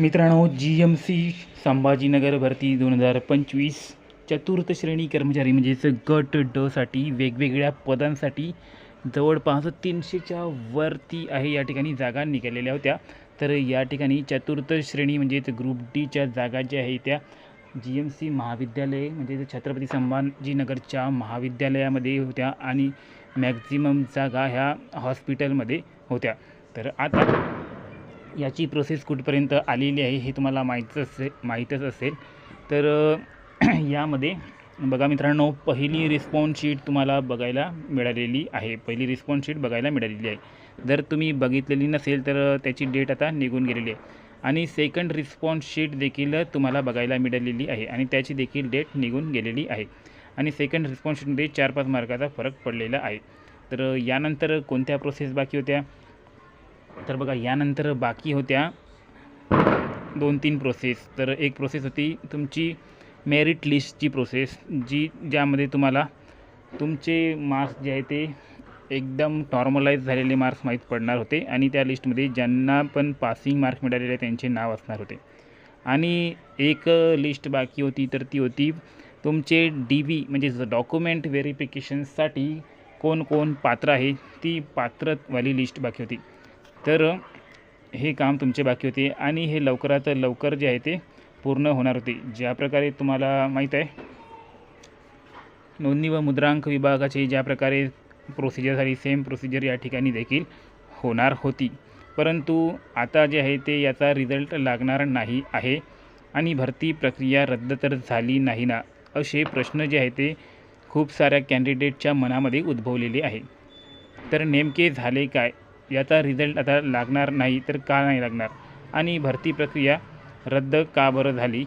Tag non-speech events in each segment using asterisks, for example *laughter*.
मित्रांनो G M C Sambhajinagar भरती दोन हजार पंचवीस चतुर्थ श्रेणी कर्मचारी म्हणजेच गट डसाठी वेगवेगळ्या पदांसाठी जवळपास तीनशेच्या वरती आहे या ठिकाणी जागा निघालेल्या होत्या. तर या ठिकाणी चतुर्थ श्रेणी म्हणजेच ग्रुप डीच्या जागा ज्या आहे त्या जी एम सी महाविद्यालय म्हणजे छत्रपती संभाजीनगरच्या महाविद्यालयामध्ये होत्या आणि मॅक्झिमम जागा ह्या हॉस्पिटलमध्ये होत्या. तर आता याची प्रोसेस कुठपर्यंत आलेली आहे हे तुम्हाला माहीतच असे माहीतच असेल. तर *clears throat* यामध्ये बघा मित्रांनो पहिली रिस्पॉन्स शीट तुम्हाला बघायला मिळालेली आहे. पहिली रिस्पॉन्स शीट बघायला मिळालेली आहे. जर तुम्ही बघितलेली नसेल तर त्याची डेट आता निघून गेलेली आहे. आणि सेकंड रिस्पॉन्स शीट देखील तुम्हाला बघायला मिळालेली आहे आणि त्याची देखील डेट निघून गेलेली आहे. आणि सेकंड रिस्पॉन्स शीटमध्ये चार पाच मार्काचा फरक पडलेला आहे. तर यानंतर कोणत्या प्रोसेस बाकी होत्या? तर बघा यानंतर बाकी होत्या दोन तीन प्रोसेस तर एक प्रोसेस होती तुमची मेरिट लिस्टची प्रोसेस जी ज्यामध्ये तुम्हाला तुमचे मार्क्स जे आहे ते एकदम नॉर्मलाईज झालेले मार्क्स माहीत पडणार होते आणि त्या लिस्टमध्ये ज्यांना पण पासिंग मार्क्स मिळालेले त्यांचे नाव असणार होते. आणि एक लिस्ट बाकी होती तर ती होती तुमचे डी बी म्हणजे डॉक्युमेंट व्हेरिफिकेशनसाठी कोण कोण पात्र आहे ती पात्रवाली लिस्ट बाकी होती. तर हे काम तुमचे बाकी होते आणि हे लवकरात लवकर जे आहे ते पूर्ण होणार होते. ज्या प्रकारे तुम्हाला माहीत आहे नोंदणी व मुद्रांक विभागाची ज्या प्रकारे प्रोसिजर झाली सेम प्रोसिजर या ठिकाणी देखील होणार होती. परंतु आता जे आहे ते याचा रिझल्ट लागणार नाही आहे आणि भरती प्रक्रिया रद्द तर झाली नाही ना असे प्रश्न जे आहे ते खूप साऱ्या कॅन्डिडेटच्या मनामध्ये उद्भवलेले आहे. तर नेमके झाले काय? याचा रिझल्ट आता लागणार नाही तर का नाही लागणार? आणि भरती प्रक्रिया रद्द का बरं झाली?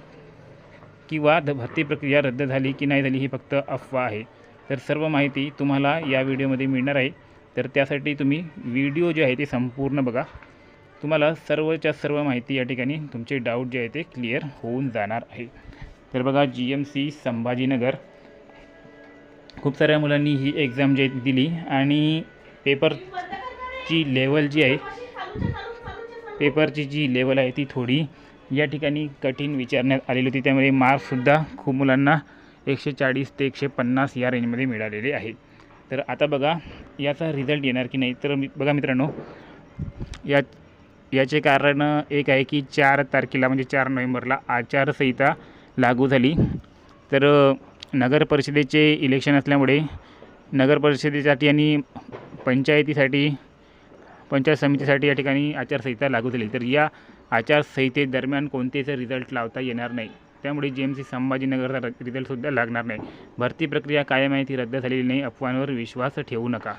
किंवा द भरती प्रक्रिया रद्द झाली की नाही झाली ही फक्त अफवा आहे. तर सर्व माहिती तुम्हाला या व्हिडिओमध्ये मिळणार आहे. तर त्यासाठी तुम्ही व्हिडिओ जे आहे ते संपूर्ण बघा. तुम्हाला सर्वच्या सर्व माहिती या ठिकाणी तुमचे डाऊट जे आहे ते क्लिअर होऊन जाणार आहे. तर बघा जी एम सी संभाजीनगर. खूप साऱ्या मुलांनी ही एक्झाम जे दिली आणि पेपर पेपरची लेवल जी आहे पेपरची जी लेवल आहे ती थोडी या ठिकाणी कठीण विचारण्यात आलेली होती. त्यामुळे मार्क्ससुद्धा खूप मुलांना एकशे चाळीस ते एकशे पन्नास या रेंजमध्ये मिळालेले आहे तर आता बघा याचा रिझल्ट येणार की नाही? तर मी बघा मित्रांनो या याचे कारण एक आहे की चार तारखेला म्हणजे चार नोव्हेंबरला आचारसंहिता लागू झाली. तर नगर परिषदेचे इलेक्शन असल्यामुळे नगर परिषदेसाठी आणि पंचायतीसाठी पंचायत समितीसाठी या ठिकाणी आचारसंहिता लागू झाली. तर या आचारसंहितेदरम्यान कोणतेच रिझल्ट लावता येणार नाही. त्यामुळे जी एम सी संभाजीनगरचा रिझल्टसुद्धा लागणार नाही. भरती प्रक्रिया कायम आहे ती रद्द झालेली नाही. अफवांवर विश्वास ठेवू नका.